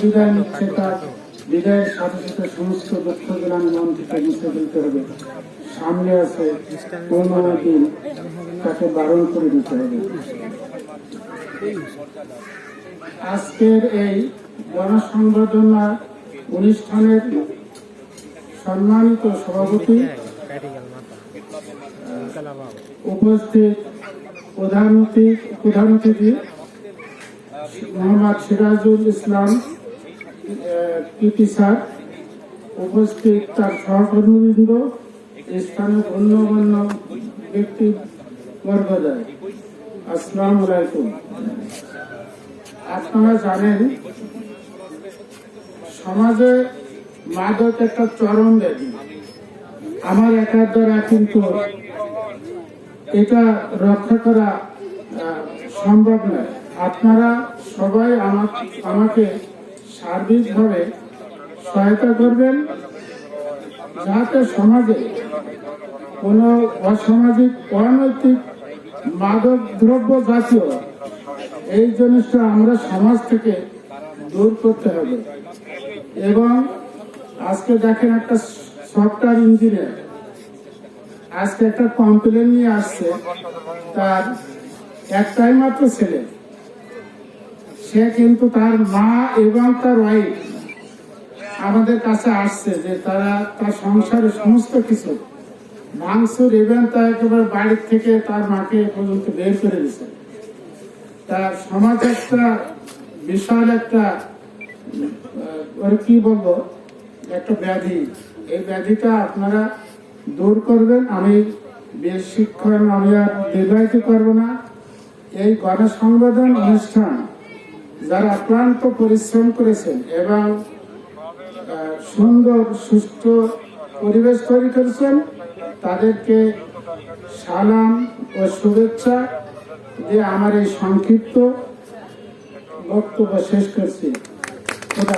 বিদায় নিচ্ছে তার বিদায়ের সাথে সাথে সমস্ত মন থেকে মুছে ফেলতে হবে। সামনে আছে দিন, তাকে বারণ করে দিতে হবে। আজকের এই গণসংবর্ধনা অনুষ্ঠানের সম্মানিত সভাপতি উপস্থিত প্রধান অতিথি প্রধান অতিথি, মোহাম্মদ সিরাজুল ইসলাম পিপি স্যার, উপস্থিত তার সহকর্মীবৃন্দ, স্থানীয় গণ্যমান্য ব্যক্তি বর্গদায় আসসালাম আলাইকুম। আপনারা জানেন, সমাজে মাদক একটা চরম ব্যাধি। আমার একার দ্বারা কিন্তু এটা রক্ষা করা সম্ভব নয়। আপনারা সবাই আমা- আমাকে সার্বিকভাবে সহায়তা করবেন, যাতে সমাজে কোনো অসামাজিক, অনৈতিক মাদক দ্রব্য জাতীয় এই জিনিসটা আমরা সমাজ থেকে দূর করতে হবে। এবং আজকে দেখেন একটা সফটওয়্যার ইঞ্জিনিয়ার। আজকে একটা কমপ্লেন নিয়ে আসছে, তার একটাই মাত্র ছেলে। সে কিন্তু তার মা এবং তার ওয়াইফ আমাদের কাছে আসছে যে তারা তার সংসারে সমস্ত কিছু, মাংসর এবং তা একেবারে বাড়ির থেকে তার মাকে পর্যন্ত বের করে দিছে তার সমাজ একটা বিশাল একটা কি বলব, একটা ব্যাধি। এই ব্যাধিটা আপনারা দূর করবেন, আমি বেশ শিক্ষণ, আমি আর দীর্ঘায়িত করব না। এই গণসংবেদন অনুষ্ঠান যারা ক্লান্ত পরিশ্রম করেছেন এবং সুন্দর সুস্থ পরিবেশ তৈরি করেছেন, তাদেরকে সালাম ও শুভেচ্ছা দিয়ে আমার এই সংক্ষিপ্ত বক্তব্য শেষ করছি। খোদা